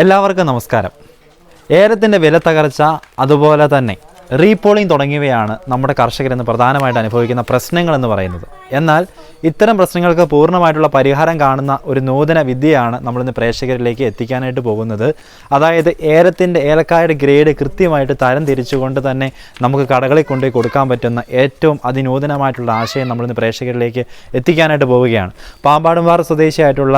എല്ലാവർക്കും നമസ്കാരം. ഏലത്തിന്റെ വില തകർച്ച അതുപോലെ തന്നെ റീപോളിംഗ് തുടങ്ങിയവയാണ് നമ്മുടെ കർഷകരെന്ന് പ്രധാനമായിട്ട് അനുഭവിക്കുന്ന പ്രശ്നങ്ങൾ എന്ന് പറയുന്നത്. എന്നാൽ ഇത്തരം പ്രശ്നങ്ങൾക്ക് പൂർണമായിട്ടുള്ള പരിഹാരം കാണുന്ന ഒരു നൂതന വിദ്യയാണ് നമ്മളിന്ന് പ്രേക്ഷകരിലേക്ക് എത്തിക്കാനായിട്ട് പോകുന്നത്. അതായത് ഏലത്തിന്റെ ഏലക്കായുടെ ഗ്രേഡ് കൃത്യമായിട്ട് തരം തിരിച്ചുകൊണ്ട് തന്നെ നമുക്ക് കടകളിൽ കൊണ്ടുപോയി കൊടുക്കാൻ പറ്റുന്ന ഏറ്റവും അതിനൂതനമായിട്ടുള്ള ആശയം നമ്മളിന്ന് പ്രേക്ഷകരിലേക്ക് എത്തിക്കാനായിട്ട് പോവുകയാണ്. പാമ്പാടുംപാറ സ്വദേശിയായിട്ടുള്ള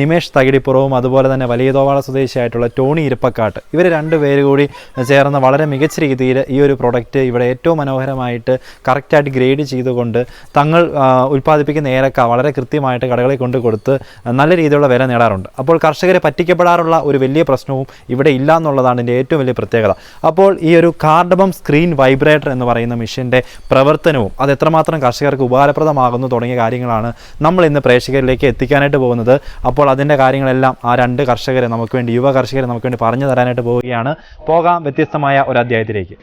നിമേഷ് തകിടിപ്പുറവും അതുപോലെ തന്നെ വലിയതോവാള സ്വദേശിയായിട്ടുള്ള ടോണി ഇരപ്പക്കാട്ട് ഇവർ രണ്ടുപേര് കൂടി ചേർന്ന് വളരെ മികച്ച രീതിയിൽ ഈ ഒരു പ്രൊഡക്റ്റ് ഇവിടെ ഏറ്റവും മനോഹരമായിട്ട് കറക്റ്റായിട്ട് ഗ്രേഡ് ചെയ്തുകൊണ്ട് തങ്ങൾ ഉൽപ്പാദിപ്പിക്കുന്ന ഏലക്ക വളരെ കൃത്യമായിട്ട് കടകളിൽ കൊണ്ട് കൊടുത്ത് നല്ല രീതിയിലുള്ള വില നേടാറുണ്ട്. അപ്പോൾ കർഷകരെ പറ്റിക്കപ്പെടാറുള്ള ഒരു വലിയ പ്രശ്നവും ഇവിടെ ഇല്ല എന്നുള്ളതാണ് ഇതിന്റെ ഏറ്റവും വലിയ പ്രത്യേകത. അപ്പോൾ ഈ ഒരു കാർഡബം സ്ക്രീൻ വൈബ്രേറ്റർ എന്ന് പറയുന്ന മെഷീന്റെ പ്രവർത്തനവും അത് എത്രമാത്രം കർഷകർക്ക് ഉപകാരപ്രദമാകുന്നു തുടങ്ങിയ കാര്യങ്ങളാണ് നമ്മൾ ഇന്ന് പ്രേക്ഷകരിലേക്ക് എത്തിക്കാനായിട്ട് പോകുന്നത്. അപ്പോൾ അതിന്റെ കാര്യങ്ങളെല്ലാം ആ രണ്ട് കർഷകരെ നമുക്ക് വേണ്ടി യുവ കർഷകരെ നമുക്ക് വേണ്ടി പറഞ്ഞു തരാനായിട്ട് പോവുകയാണ്. പോകാം വ്യത്യസ്തമായ ഒരു അധ്യായത്തിലേക്ക്.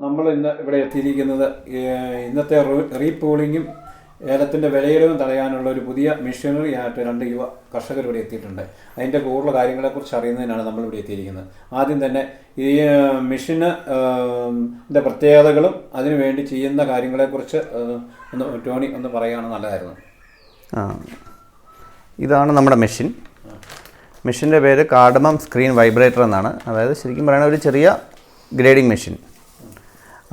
നമ്മൾ ഇന്ന് ഇവിടെ എത്തിയിരിക്കുന്നത് ഇന്നത്തെ റീപോളിങ്ങും ഏലത്തിന്റെ വിലയിടവും തടയാനുള്ള ഒരു പുതിയ മിഷനറി ആയിട്ട് രണ്ട് യുവ കർഷകർ ഇവിടെ എത്തിയിട്ടുണ്ട്. അതിന്റെ കൂടുതൽ കാര്യങ്ങളെക്കുറിച്ച് അറിയുന്നതിനാണ് നമ്മൾ ഇവിടെ എത്തിയിരിക്കുന്നത്. ആദ്യം തന്നെ ഈ മിഷന് മെഷീന് പ്രത്യേകതകളും അതിനു വേണ്ടി ചെയ്യുന്ന കാര്യങ്ങളെക്കുറിച്ച് ഒന്ന് ടോണി ഒന്ന് പറയുകയാണ് നല്ലതായിരുന്നു. ആ. ഇതാണ് നമ്മുടെ മെഷീൻ. മെഷീന്റെ പേര് കാർഡമം സ്ക്രീൻ വൈബ്രേറ്റർ എന്നാണ്. അതായത് ശരിക്കും പറയുന്ന ഒരു ചെറിയ ഗ്രേഡിംഗ് മെഷീൻ.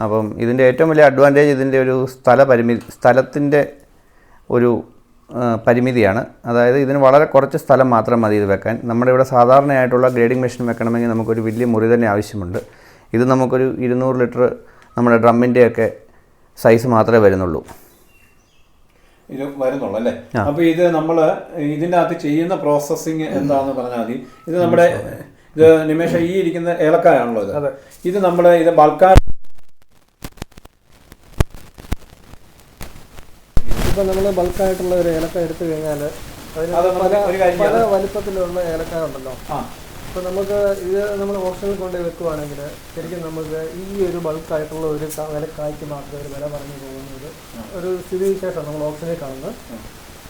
അപ്പം ഇതിന്റെ ഏറ്റവും വലിയ അഡ്വാന്റേജ് ഇതിന്റെ ഒരു സ്ഥല പരിമിതി സ്ഥലത്തിന്റെ ഒരു പരിമിതിയാണ്. അതായത് ഇതിന് വളരെ കുറച്ച് സ്ഥലം മാത്രം മതി ഇത് വെക്കാൻ. നമ്മുടെ ഇവിടെ സാധാരണയായിട്ടുള്ള ഗ്രേഡിംഗ് മെഷീൻ വെക്കണമെങ്കിൽ നമുക്കൊരു വലിയ മുറി തന്നെ ആവശ്യമുണ്ട്. ഇത് നമുക്കൊരു ഇരുന്നൂറ് ലിറ്റർ നമ്മുടെ ഡ്രമ്മിന്റെയൊക്കെ സൈസ് മാത്രമേ വരുന്നുള്ളൂ. ഇത് വരുന്നുള്ളൂ അല്ലേ? അപ്പൊ ഇത് നമ്മൾ ഇതിന്റെ അകത്ത് ചെയ്യുന്ന പ്രോസസ്സിങ് എന്താണെന്ന് പറഞ്ഞാൽ മതി. ഇത് നമ്മുടെ ഇത് നിമേഷ ഈ ഇരിക്കുന്ന ഏലക്കായാണല്ലോ ഇത്. ഇത് നമ്മുടെ ഇത് ബൾക്കാ ഇപ്പൊ നമ്മൾ ബൾക്കായിട്ടുള്ള ഒരു ഏലക്ക എടുത്തു കഴിഞ്ഞാൽ അതിന് അത് നമുക്ക് പല ഒരു കാര്യം പല ചെയ്യാം. വലിപ്പത്തിലുള്ള ഏലക്ക ഉണ്ടല്ലോ. ആ. അപ്പൊ നമുക്ക് ഇത് നമ്മൾ ഓപ്ഷനിൽ കൊണ്ട് വെക്കുവാണെങ്കിൽ ശരിക്കും നമുക്ക് ഈ ഒരു ബൾക്കായിട്ടുള്ള ഒരു ക- വിലക്കായ്ക്ക് മാത്രമേ ഒരു വില പറഞ്ഞു പോകുന്നത് ഒരു സ്ഥിതിവിശേഷം നമ്മൾ ഓപ്ഷനിൽ കാണുന്നത്.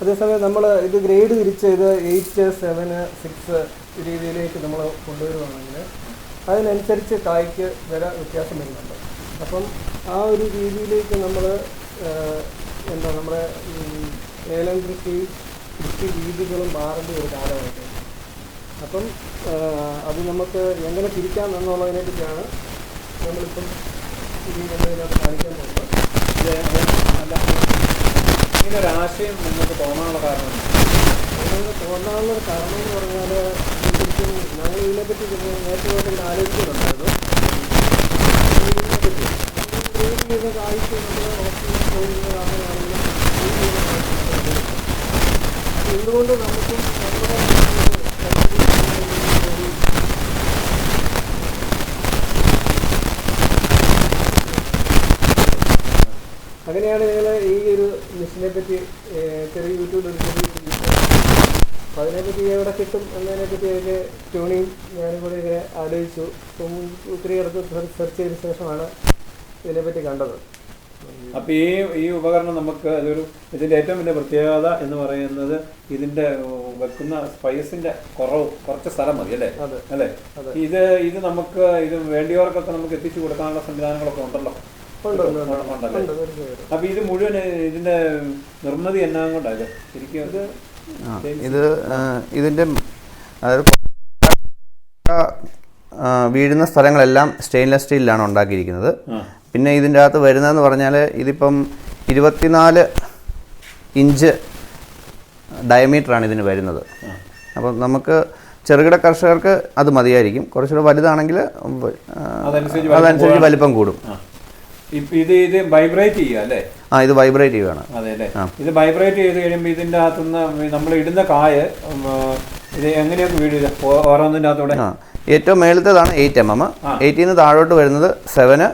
അതേസമയം നമ്മൾ ഇത് ഗ്രേഡ് തിരിച്ച് ഇത് എയ്റ്റ് സെവന് സിക്സ് രീതിയിലേക്ക് നമ്മൾ കൊണ്ടുവരുവാണെങ്കിൽ അതിനനുസരിച്ച് കായ്ക്ക് വില വ്യത്യാസം വരുന്നുണ്ട്. അപ്പം ആ ഒരു രീതിയിലേക്ക് നമ്മൾ എന്താ നമ്മുടെ ഏലം കൃഷി കൃഷി രീതികളും മാറേണ്ട ഒരു കാലമായിട്ട്. അപ്പം അത് നമുക്ക് എങ്ങനെ തിരിക്കാം എന്നുള്ളതിനെ പറ്റിയാണ് നമ്മളിപ്പം ഇതിനകത്ത് കാണിക്കാൻ പോകുന്നത്. അല്ല ആശയം നിങ്ങൾക്ക് തോന്നാനുള്ള കാരണം അങ്ങനെ തോന്നാനുള്ള കാരണം എന്ന് പറഞ്ഞാൽ ശരിക്കും ഞങ്ങൾ ഇതിനെപ്പറ്റി നേരത്തെ ആലോചിക്കുന്നുണ്ടായിരുന്നു ഇതിനെപ്പറ്റി ഗ്രേഡ് ചെയ്ത നമ്മൾ ഓപ്ഷനിൽ പോകുന്നതാണെങ്കിലും എന്തുകൊണ്ട് നമുക്കും നമ്മുടെ അങ്ങനെയാണ് ഞങ്ങൾ ഈ ഒരു മിഷനെ പറ്റി ചെറിയ യൂട്യൂബിൽ ഒരു ചെറിയ അപ്പോൾ അതിനെപ്പറ്റി എവിടെ കിട്ടും എന്നതിനെപ്പറ്റി അതിന്റെ ട്യൂണിങ് ഞാനും കൂടി ഇങ്ങനെ ആലോചിച്ചു. ഒത്തിരി ഇടത്ത് സെർച്ച് ചെയ്ത ശേഷമാണ് ഇതിനെപ്പറ്റി കണ്ടത്. അപ്പൊ ഈ ഈ ഉപകരണം നമുക്ക് അതൊരു ഇതിന്റെ ഏറ്റവും വലിയ പ്രത്യേകത എന്ന് പറയുന്നത് ഇതിന്റെ വെക്കുന്ന സ്പൈസിന്റെ കുറവ് കുറച്ച് സ്ഥലം മതി അല്ലേ? അല്ലെ? ഇത് ഇത് നമുക്ക് ഇത് വേണ്ടിയവർക്കൊക്കെ നമുക്ക് എത്തിച്ചു കൊടുക്കാനുള്ള സംവിധാനങ്ങളൊക്കെ ഉണ്ടല്ലോ? ഉണ്ട് ഉണ്ട് ഉണ്ട് ഉണ്ടല്ലേ അപ്പൊ ഇത് മുഴുവൻ ഇതിന്റെ നിർമ്മിതി എന്നാ കൊണ്ടല്ലേ ശരിക്കും ഇത് ഇതിന്റെ അതായത് വീഴുന്ന സ്ഥലങ്ങളെല്ലാം സ്റ്റെയിൻലെസ് സ്റ്റീലിലാണ് ഉണ്ടാക്കിയിരിക്കുന്നത്. പിന്നെ ഇതിന്റെ അകത്ത് വരുന്നതെന്ന് പറഞ്ഞാൽ ഇതിപ്പം ഇരുപത്തിനാല് ഇഞ്ച് ഡയമീറ്ററാണ് ഇതിന് വരുന്നത്. അപ്പം നമുക്ക് ചെറുകിട കർഷകർക്ക് അത് മതിയായിരിക്കും. കുറച്ചുകൂടെ വലുതാണെങ്കിൽ അതനുസരിച്ച് വലിപ്പം കൂടും. ഇത് ഇത് വൈബ്രേറ്റ് ചെയ്യുക അല്ലേ? ആ ഇത് വൈബ്രേറ്റ് ചെയ്യുകയാണ് അതെ അല്ലേ? ഇത് വൈബ്രേറ്റ് ചെയ്ത് കഴിയുമ്പോൾ ഇതിന്റെ അകത്തുനിന്ന് നമ്മൾ ഇടുന്ന കായ ഇത് എങ്ങനെയൊക്കെ വീട് ഓരോന്നിന്റെ അകത്തൂടെ? ആ. ഏറ്റവും മേളത്തേതാണ് എയ്റ്റ് എം എം എയ്റ്റിൽ നിന്ന് താഴോട്ട് വരുന്നത് സെവന്.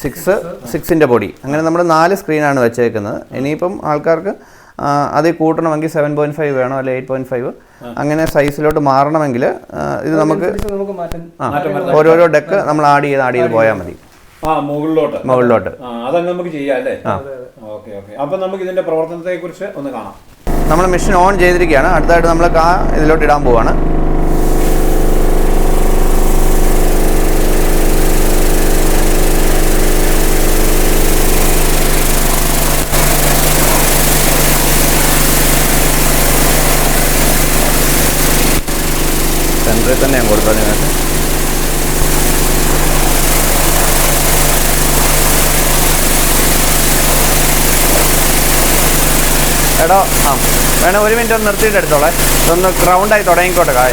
സിക്സ് സിക്സിന്റെ പൊടി അങ്ങനെ നമ്മൾ നാല് സ്ക്രീനാണ് വെച്ചേക്കുന്നത്. ഇനിയിപ്പം ആൾക്കാർക്ക് അത് അതിൽ കൂട്ടണമെങ്കിൽ സെവൻ പോയിന്റ് ഫൈവ് വേണോ അല്ലെ എയ്റ്റ് പോയിന്റ് ഫൈവ് അങ്ങനെ സൈസിലോട്ട് മാറണമെങ്കിൽ ഇത് നമുക്ക് ഓരോരോ ഡെക്ക് നമ്മൾ ആഡ് ചെയ്ത് ആഡ് ചെയ്ത് പോയാൽ മതി. ആ മുകളിലോട്ട്. മുകളിലോട്ട്. അതങ്ങ് നമുക്ക് ചെയ്യാം അല്ലേ? Okay okay. അപ്പൊ നമുക്ക് ഇതിന്റെ പ്രവർത്തനത്തെ കുറിച്ച് ഒന്ന് കാണാം. നമ്മൾ മെഷീൻ ഓൺ ചെയ്തിരിക്കുകയാണ്. അടുത്തായിട്ട് നമ്മൾ കാ ഇതിലോട്ട് ഇടാൻ പോവാണ്. സെന്ററിൽ തന്നെ ഞാൻ കൊടുക്കാം നിങ്ങൾക്ക്. എടോ ആ വേണേ ഒരു മിനിറ്റ് ഒന്ന് നിർത്തിയിട്ട് എടുത്തോളെ. ഇതൊന്ന് റൗണ്ടായി തുടങ്ങിക്കോട്ടെ കായ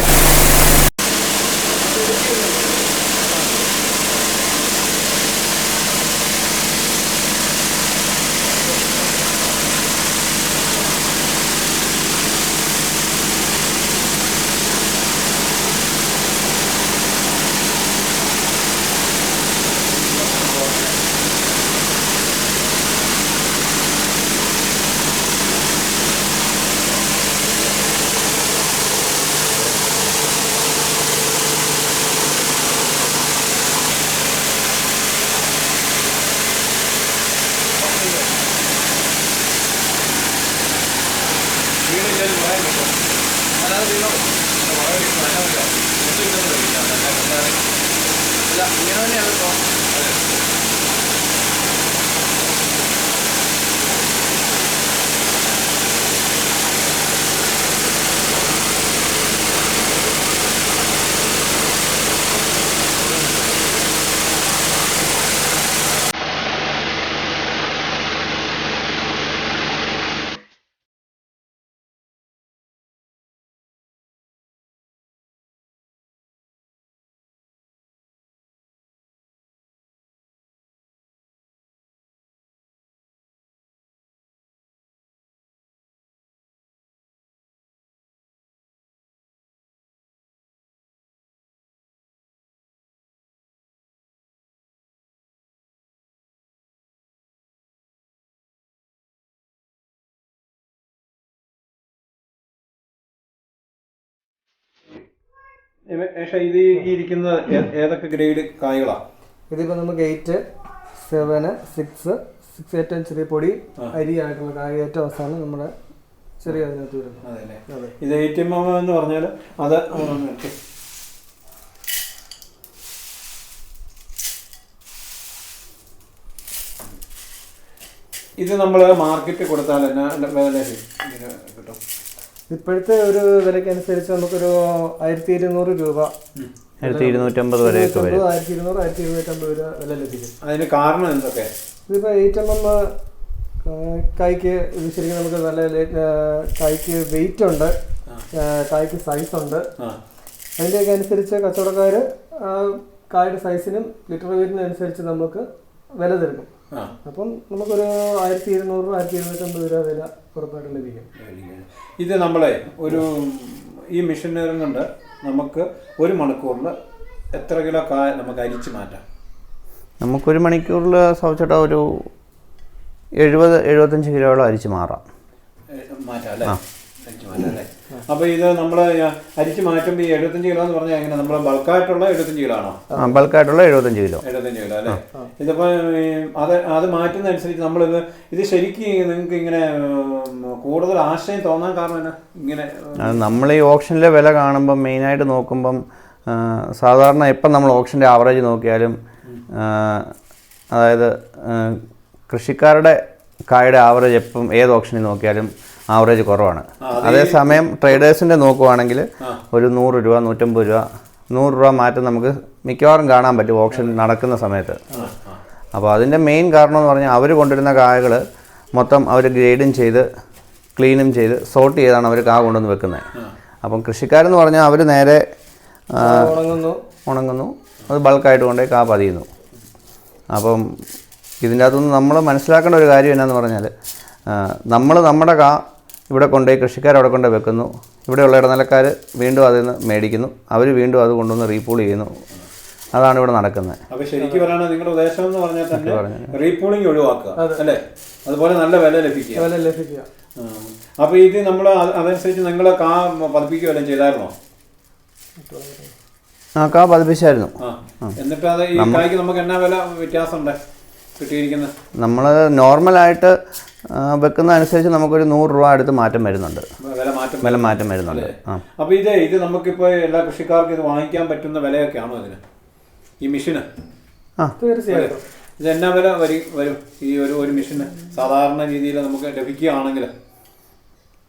ഇത് ഇരിക്കുന്ന ഏതൊക്കെ ഗ്രേഡ് കായകളാണ് ഇതിപ്പോൾ നമുക്ക് എയ്റ്റ് സെവന് സിക്സ് സിക്സ് ഏറ്റവും ചെറിയ പൊടി അരി ആയിട്ടുള്ള കായ ഏറ്റവും അവസാനം നമ്മുടെ ചെറിയ അതിനകത്ത് അതെ. ഇത് എന്ന് പറഞ്ഞാൽ അത് ഇത് നമ്മൾ മാർക്കറ്റിൽ കൊടുത്താൽ എന്നാ വില കിട്ടും. ഇപ്പോഴത്തെ ഒരു വിലയ്ക്ക് അനുസരിച്ച് നമുക്കൊരു ആയിരത്തി ഇരുന്നൂറ് രൂപ ആയിരത്തി ഇരുന്നൂറ്റമ്പത് വരെയൊക്കെ വരും. ആയിരത്തി ഇരുന്നൂറ് ആയിരത്തി ഇരുന്നൂറ്റമ്പത് രൂപ വില ലഭിക്കും. അതിന് കാരണം എന്തൊക്കെ? ഇതിപ്പോൾ എയ്റ്റ് എം എം കായ്ക്ക് ഇത് ശരിക്കും നമുക്ക് നല്ല കായ്ക്ക് വെയിറ്റ് ഉണ്ട്. കായ്ക്ക് സൈസ് ഉണ്ട്. അതിന്റെയൊക്കെ അനുസരിച്ച് കച്ചവടക്കാർ കായുടെ സൈസിനും ലിറ്റർ വെയിറ്റിനും അനുസരിച്ച് നമുക്ക് വില തരുന്നു അപ്പം നമുക്കൊരു ആയിരത്തി ഇരുന്നൂറ് ആയിരത്തി ഇരുന്നൂറ്റമ്പത് രൂപ വില ഉറപ്പായിട്ടും ലഭിക്കും. ഇത് നമ്മളെ ഒരു ഈ മെഷീനറി കൊണ്ട് നമുക്ക് ഒരു മണിക്കൂറിൽ എത്ര കിലോ കായ നമുക്ക് അരിച്ച് മാറ്റാം? നമുക്കൊരു മണിക്കൂറിൽ സൗച്ചേട്ടാ ഒരു എഴുപത് എഴുപത്തഞ്ച് കിലോയോളം അരിച്ച് മാറാം. മാറ്റാം അല്ലേ? അരിച്ച് മാറ്റാം അല്ലേ? അപ്പോൾ ഇത് നമ്മൾ അരിച്ച് മാറ്റുമ്പോൾ ഈ എഴുപത്തഞ്ച് കിലോ എന്ന് പറഞ്ഞാൽ എങ്ങനെ? നമ്മൾ ബൾക്കായിട്ടുള്ള എഴുപത്തഞ്ച് കിലോ ആണോ? ആ ബൾക്കായിട്ടുള്ള എഴുപത്തഞ്ച് കിലോ. എഴുപത്തഞ്ച് കിലോ അല്ലേ? ഇതിപ്പോൾ അത് അത് മാറ്റുന്നതനുസരിച്ച് നമ്മളിത് ഇത് ശരിക്കും നിങ്ങൾക്ക് ഇങ്ങനെ കൂടുതൽ ആശയം തോന്നാൻ കാരണം എന്നാ? ഇങ്ങനെ നമ്മൾ ഈ ഓപ്ഷനിലെ വില കാണുമ്പം മെയിനായിട്ട് നോക്കുമ്പം സാധാരണ ഇപ്പം നമ്മൾ ഓപ്ഷന്റെ ആവറേജ് നോക്കിയാലും അതായത് കൃഷിക്കാരുടെ കായുടെ ആവറേജ് എപ്പം ഏത് ഓപ്ഷനിൽ നോക്കിയാലും ആവറേജ് കുറവാണ്. അതേസമയം ട്രേഡേഴ്സിന്റെ നോക്കുവാണെങ്കിൽ ഒരു നൂറ് രൂപ നൂറ്റമ്പത് രൂപ നൂറ് രൂപ മാറ്റം നമുക്ക് മിക്കവാറും കാണാൻ പറ്റും ഓപ്ഷൻ നടക്കുന്ന സമയത്ത്. അപ്പോൾ അതിന്റെ മെയിൻ കാരണം എന്ന് പറഞ്ഞാൽ അവർ കൊണ്ടുവരുന്ന കായകൾ മൊത്തം അവർ ഗ്രേഡും ചെയ്ത് ക്ലീനും ചെയ്ത് സോർട്ട് ചെയ്താണ് അവർ കാ കൊണ്ടുവന്ന് വെക്കുന്നത്. അപ്പം കൃഷിക്കാരെന്ന് പറഞ്ഞാൽ അവർ നേരെ ഉണങ്ങുന്നു. ഉണങ്ങുന്നു. അത് ബൾക്കായിട്ട് കൊണ്ടുപോയി കാ പതിയുന്നു. അപ്പം ഇതിന്റെ അകത്തുനിന്ന് നമ്മൾ മനസ്സിലാക്കേണ്ട ഒരു കാര്യം എന്നാന്ന് പറഞ്ഞാൽ നമ്മൾ നമ്മുടെ കാ ഇവിടെ കൊണ്ടുപോയി കൃഷിക്കാർ അവിടെ കൊണ്ട് വെക്കുന്നു. ഇവിടെയുള്ള ഇടനിലക്കാർ വീണ്ടും അതിൽ നിന്ന് മേടിക്കുന്നു. അവർ വീണ്ടും അത് കൊണ്ടുവന്ന് റീപൂൾ ചെയ്യുന്നു. അതാണ് ഇവിടെ നടക്കുന്നത്. അപ്പോൾ ശരിക്കും പറയുന്നത് നിങ്ങളുടെ ഉദ്ദേശം എന്ന് പറഞ്ഞാൽ തന്നെ റീപൂളിംഗ് ഒഴിവാക്കുക അല്ലേ? അതുപോലെ നല്ല വില ലഭിക്കുക. വില ലഭിക്കുക. അപ്പോൾ ഇത് നമ്മൾ അതനുസരിച്ച് നിങ്ങൾ കാ പതിപ്പിക്കുകയെല്ലാം ചെയ്തായിരുന്നോ? ആ കാ പതിപ്പിച്ചായിരുന്നു. എന്നിട്ട് അത് ഈ കായ്ക്ക് നമുക്ക് എന്നാ വില വ്യത്യാസമുണ്ട് കിട്ടിയിരിക്കുന്നത്? നമ്മൾ നോർമലായിട്ട് വെക്കുന്ന അനുസരിച്ച് നമുക്കൊരു നൂറ് രൂപ അടുത്ത് മാറ്റം വരുന്നുണ്ട്. വില മാറ്റം വില മാറ്റം വരുന്നുണ്ട്. ആ. അപ്പോൾ ഇത് ഇത് നമുക്കിപ്പോൾ എല്ലാ കൃഷിക്കാർക്കും ഇത് വാങ്ങിക്കാൻ പറ്റുന്ന വിലയൊക്കെയാണോ ഇതിന്? ഈ മെഷീന്? ആ. തീർച്ചയായിട്ടും ഇത് എന്നാ വില വരി വരും? ഈ ഒരു ഒരു മെഷീന് സാധാരണ രീതിയിൽ നമുക്ക് ലഭിക്കുകയാണെങ്കിൽ?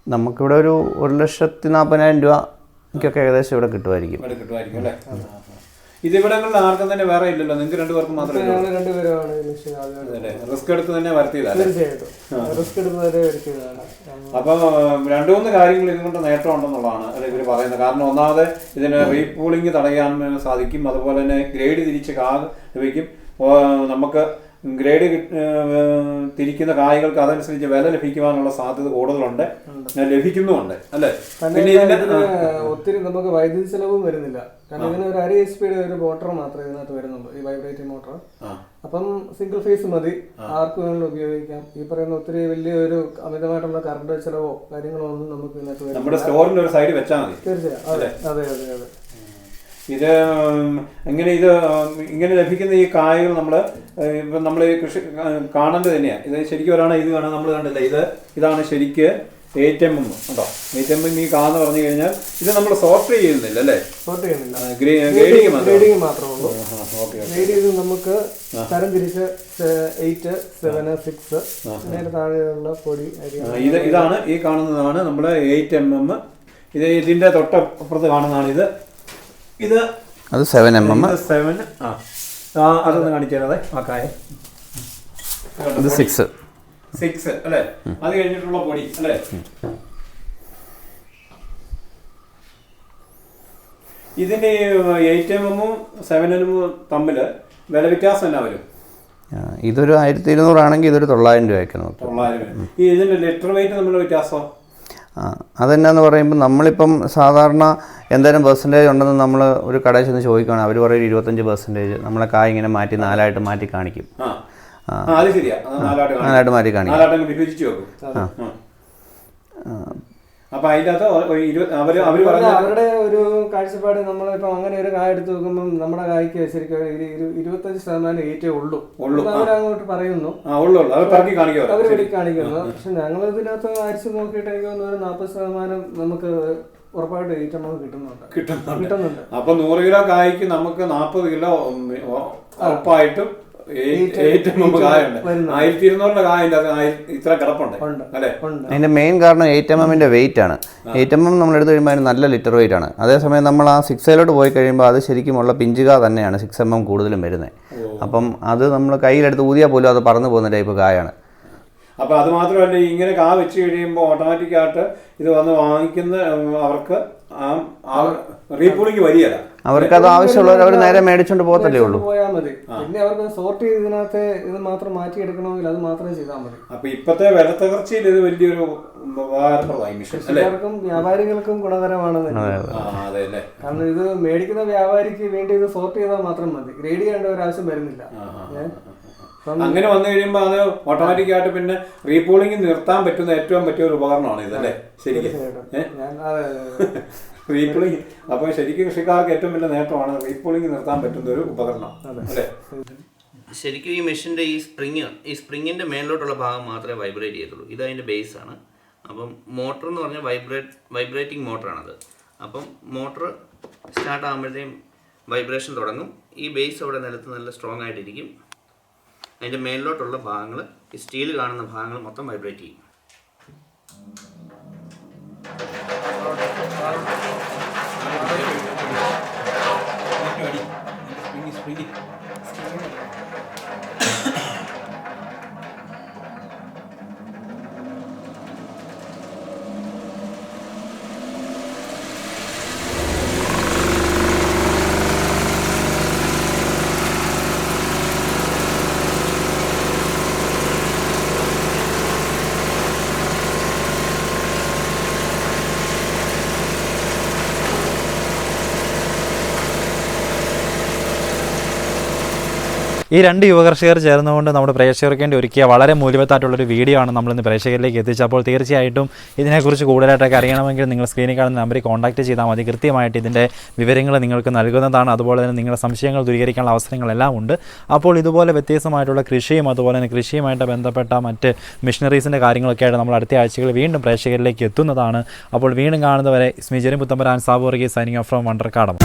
നമുക്കിവിടെ ഒരു ഒരു ലക്ഷത്തി നാൽപ്പതിനായിരം രൂപയ്ക്കൊക്കെ ഏകദേശം ഇവിടെ കിട്ടുമായിരിക്കും. ഇവിടെ കിട്ടുമായിരിക്കും അല്ലേ? ഇത് ഇവിടങ്ങളിൽ ആർക്കും തന്നെ വേറെ ഇല്ലല്ലോ. നിങ്ങൾക്ക് രണ്ടുപേർക്ക് മാത്രമേ ഞങ്ങൾ റിസ്ക് എടുത്ത് തന്നെ തീർച്ചയായിട്ടും. റിസ്ക് എടുത്ത് അപ്പോൾ രണ്ടു മൂന്ന് കാര്യങ്ങൾ ഇതുകൊണ്ട് നേട്ടം ഉണ്ടെന്നുള്ളതാണ് അല്ല ഇവർ പറയുന്നത്. കാരണം ഒന്നാമത് ഇതിന് റീപൂളിംഗ് തടയാൻ സാധിക്കും. അതുപോലെ തന്നെ ഗ്രേഡ് തിരിച്ച് കാ ലഭിക്കും നമുക്ക് ഗ്രേഡ് തിരിക്കുന്ന കായകൾക്ക് അതനുസരിച്ച് വില ലഭിക്കുവാനുള്ള സാധ്യത കൂടുതലുണ്ട്. ലഭിക്കുന്നുമുണ്ട്. അല്ലേ? പിന്നെ ഇതിന്റെ ഒത്തിരി നമുക്ക് വൈദ്യുതി ചെലവും വരുന്നില്ല. കാരണം ഇതിന് ഒരു അര എച്ച് പിയുടെ ഒരു മോട്ടർ മാത്രമേ ഇതിനകത്ത് വരുന്നുള്ളൂ ഈ വൈബ്രേറ്റിംഗ് മോട്ടർ. അപ്പം സിംഗിൾ ഫേസ് മതി. ആർക്ക് വേണമെങ്കിലും ഉപയോഗിക്കാം. ഈ പറയുന്ന ഒത്തിരി വലിയ ഒരു അമിതമായിട്ടുള്ള കറണ്ട് ചെലവോ കാര്യങ്ങളോ ഒന്നും നമുക്ക് ഇതിനകത്ത് വരും നമ്മുടെ സ്റ്റോറിന്റെ ഒരു സൈഡ് വെച്ചാൽ മതി. തീർച്ചയായും. അതെ അതെ അതെ അതെ. ഇത് ഇങ്ങനെ ഇത് ഇങ്ങനെ ലഭിക്കുന്ന ഈ കായകൾ നമ്മൾ ഇപ്പം നമ്മൾ ഈ കൃഷി കാണേണ്ടത് തന്നെയാണ് ഇത് ശരിക്കും ഒരാണ് ഇത് കാണാൻ നമ്മൾ കണ്ടില്ല. ഇത് ഇതാണ് ശരിക്ക് എം ഉണ്ടോ എം ഈ കാന്ന് പറഞ്ഞു കഴിഞ്ഞാൽ ഇത് നമ്മൾ സോർട്ട് ചെയ്യുന്നില്ല അല്ലേ? സോർട്ട് ചെയ്യുന്നില്ല. ഗ്രേഡിങ് മാത്രം ഗ്രേഡിങ് മാത്രമേ ഉള്ളൂ. ഗ്രേഡ് ചെയ്ത് നമുക്ക് തരം തിരിച്ച് എയ്റ്റ് സെവൻ സിക്സ് നേരെ താഴെയുള്ള പൊടി ഇത് ഇതാണ് ഈ കാണുന്നതാണ് നമ്മൾ എയ്റ്റ് എം എം ഇത് ഇതിന്റെ തൊട്ടപ്പുറത്ത് കാണുന്നതാണ് ഇത്. ഇത് അത് സെവൻ എം എം സെവൻ ആ. അതൊന്ന് കാണിച്ചേരാതെ ആ കായ. ഇത് സിക്സ് സിക്സ് അല്ലേ? അത് കഴിഞ്ഞിട്ടുള്ള പൊടി അല്ലേ? ഇതിന്റെ എയ്റ്റ് എം എമ്മും സെവൻ എമ്മും തമ്മിൽ വില വ്യത്യാസം എന്നാ വരും? ഇതൊരു ആയിരത്തി ഇരുന്നൂറാണെങ്കിൽ ഇതൊരു തൊള്ളായിരം രൂപയൊക്കെ തൊള്ളായിരം ഈ ഇതിന്റെ ലിറ്റർ വെയിറ്റ് തമ്മിലുള്ള വ്യത്യാസം? അതെന്നാന്ന് പറയുമ്പോൾ നമ്മളിപ്പം സാധാരണ എന്തെങ്കിലും പെർസെന്റേജ് ഉണ്ടെന്ന് നമ്മൾ ഒരു കടയിൽ ചെന്ന് ചോദിക്കുകയാണ് അവർ പറയും ഇരുപത്തഞ്ച് പെർസെന്റേജ് നമ്മളെ കായ് ഇങ്ങനെ മാറ്റി നാലായിട്ട് മാറ്റി കാണിക്കും. നാലായിട്ട് മാറ്റി കാണിക്കും. അപ്പൊ അതിന്റെ അകത്ത് ഇരുപത് അവർ അവർ അവരുടെ ഒരു കാഴ്ചപ്പാട് നമ്മളിപ്പോ അങ്ങനെ ഒരു കായ എടുത്ത് നോക്കുമ്പോൾ നമ്മുടെ കായ്ക്ക് ശരിക്കും ഇരുപത്തഞ്ച് ശതമാനം ഏറ്റേ ഉള്ളൂ. ഉള്ളൂ, അവരങ്ങോട്ട് പറയുന്നു. അവർ കാണിക്കുന്നു. പക്ഷെ ഞങ്ങൾ ഇതിനകത്ത് അരിച്ചു നോക്കിയിട്ട് എനിക്ക് തോന്നുന്നു ഒരു നാൽപ്പത് ശതമാനം നമുക്ക് ഉറപ്പായിട്ട് ഏറ്റവും നമുക്ക് കിട്ടുന്നുണ്ട്. കിട്ടുന്നുണ്ട്. കിട്ടുന്നുണ്ട്. അപ്പൊ നൂറ് കിലോ കായ്ക്ക് നമുക്ക് നാൽപ്പത് കിലോ ഉറപ്പായിട്ടും ഏറ്റവും മുമ്പ് കായുണ്ട്. ആയിരത്തി ഇരുന്നൂറിന്റെ അത് ഇത്ര കിടപ്പുണ്ട്. അല്ലെ? മെയിൻ കാരണം എയ്റ്റ് എം എമ്മിന്റെ വെയിറ്റ് ആണ്. എയ്റ്റ് എം എം നമ്മൾ എടുത്തു കഴിയുമ്പോൾ അതിന് നല്ല ലിറ്റർ വെയിറ്റ് ആണ്. അതേസമയം നമ്മൾ ആ സിക്സയിലോട്ട് പോയി കഴിയുമ്പോൾ അത് ശരിക്കുമുള്ള പിഞ്ചുക തന്നെയാണ് സിക്സ് എം എം കൂടുതലും വരുന്നത്. അപ്പം അത് നമ്മൾ കയ്യിലെടുത്ത് ഊതിയാൽ പോലും അത് പറന്നു പോകുന്ന ടൈപ്പ് കായാണ്. അപ്പൊ അത് മാത്രമല്ല ഇങ്ങനെ കാ വെച്ച് കഴിയുമ്പോൾ ഓട്ടോമാറ്റിക് ആയിട്ട് ഇത് വന്ന് വാങ്ങിക്കുന്ന അവർക്ക് ആ റീപൂളിങ് വരികയല്ല അവർക്ക് അത് ആവശ്യമുള്ളവർ അവർ നേരെ മേടിച്ചോണ്ട് പോകത്തല്ലേ ഉള്ളൂ. പോയാൽ മതി. പിന്നെ അവർക്ക് സോർട്ട് ചെയ്ത് ഇതിനകത്ത് ഇത് മാത്രം മാറ്റിയെടുക്കണമെങ്കിൽ അത് മാത്രമേ ചെയ്താൽ മതി. അപ്പൊ ഇപ്പത്തെ വില തകർച്ചയിൽ ഇത് വലിയൊരു ഉപകാരപ്രദമായി മിഷൻ അല്ലേ? കൃഷിക്കാർക്കും വ്യാപാരികൾക്കും അല്ലേ? കാരണം ഇത് മേടിക്കുന്ന വ്യാപാരിക്ക് വേണ്ടി ഇത് സോർട്ട് ചെയ്താൽ മാത്രം മതി. ഗ്രേഡ് ചെയ്യേണ്ട ഒരു ആവശ്യം വരുന്നില്ല. അങ്ങനെ വന്നു കഴിയുമ്പോൾ അത് ഓട്ടോമാറ്റിക് ആയിട്ട് പിന്നെ റീപോളിംഗ് നിർത്താൻ പറ്റുന്ന ഏറ്റവും പറ്റിയ ഒരു ഉപകരണമാണ് ഇതല്ലേ ശരിക്കും. റീപോളിംഗ് അപ്പോൾ ശരിക്കും കൃഷിക്കാർക്ക് ഏറ്റവും വലിയ നേട്ടമാണ് റീപോളിംഗ് നിർത്താൻ പറ്റുന്ന ഒരു ഉപകരണം. അല്ലേ? ശരിക്കും ഈ മെഷീന്റെ ഈ സ്പ്രിങ് ഈ സ്പ്രിങ്ങിന്റെ മേലോട്ടുള്ള ഭാഗം മാത്രമേ വൈബ്രേറ്റ് ചെയ്യത്തുള്ളൂ. ഇത് അതിന്റെ ബേസ് ആണ്. അപ്പം മോട്ടർ എന്ന് പറഞ്ഞാൽ വൈബ്രേറ്റ് വൈബ്രേറ്റിംഗ് മോട്ടറാണത് അപ്പം മോട്ടർ സ്റ്റാർട്ട് ആകുമ്പോഴത്തേക്കും വൈബ്രേഷൻ തുടങ്ങും. ഈ ബേസ് അവിടെ നിലത്ത് നല്ല സ്ട്രോങ് ആയിട്ടിരിക്കും. അതിന്റെ മേലിലോട്ടുള്ള ഭാഗങ്ങൾ ഈ സ്റ്റീൽ കാണുന്ന ഭാഗങ്ങൾ മൊത്തം വൈബ്രേറ്റ് ചെയ്യും. ഈ രണ്ട് യുവകർഷകർ ചേർന്നുകൊണ്ട് നമ്മുടെ പ്രേക്ഷകർക്ക് വേണ്ടി ഒരുക്കിയ വളരെ മൂല്യവത്തായിട്ടുള്ളൊരു വീഡിയോ ആണ് നമ്മളിന്ന് പ്രേക്ഷകരിലേക്ക് എത്തിച്ചത്. അപ്പോൾ തീർച്ചയായിട്ടും ഇതിനെക്കുറിച്ച് കൂടുതലായിട്ടൊക്കെ അറിയണമെങ്കിൽ നിങ്ങൾ സ്ക്രീനിൽ കാണുന്ന നമ്പറിൽ കോൺടാക്ട് ചെയ്താൽ മതി. കൃത്യമായിട്ട് ഇതിന്റെ വിവരങ്ങൾ നിങ്ങൾക്ക് നൽകുന്നതാണ്. അതുപോലെ തന്നെ നിങ്ങളുടെ സംശയങ്ങൾ ദൂരീകരിക്കാനുള്ള അവസരങ്ങളെല്ലാം ഉണ്ട്. അപ്പോൾ ഇതുപോലെ വ്യത്യസ്തമായിട്ടുള്ള കൃഷിയും അതുപോലെ തന്നെ കൃഷിയുമായിട്ട് ബന്ധപ്പെട്ട മറ്റ് മിഷനറീസിന്റെ കാര്യങ്ങളൊക്കെ ആയിട്ട് നമ്മൾ അടുത്ത ആഴ്ചകൾ വീണ്ടും പ്രേക്ഷകരിലേക്ക് എത്തുന്നതാണ്. അപ്പോൾ വീണ്ടും കാണുന്നവരെ സ്മിജരും പുത്തമ്പരാൻ Sabu Varghese signing off from വണ്ടർക്കാടം.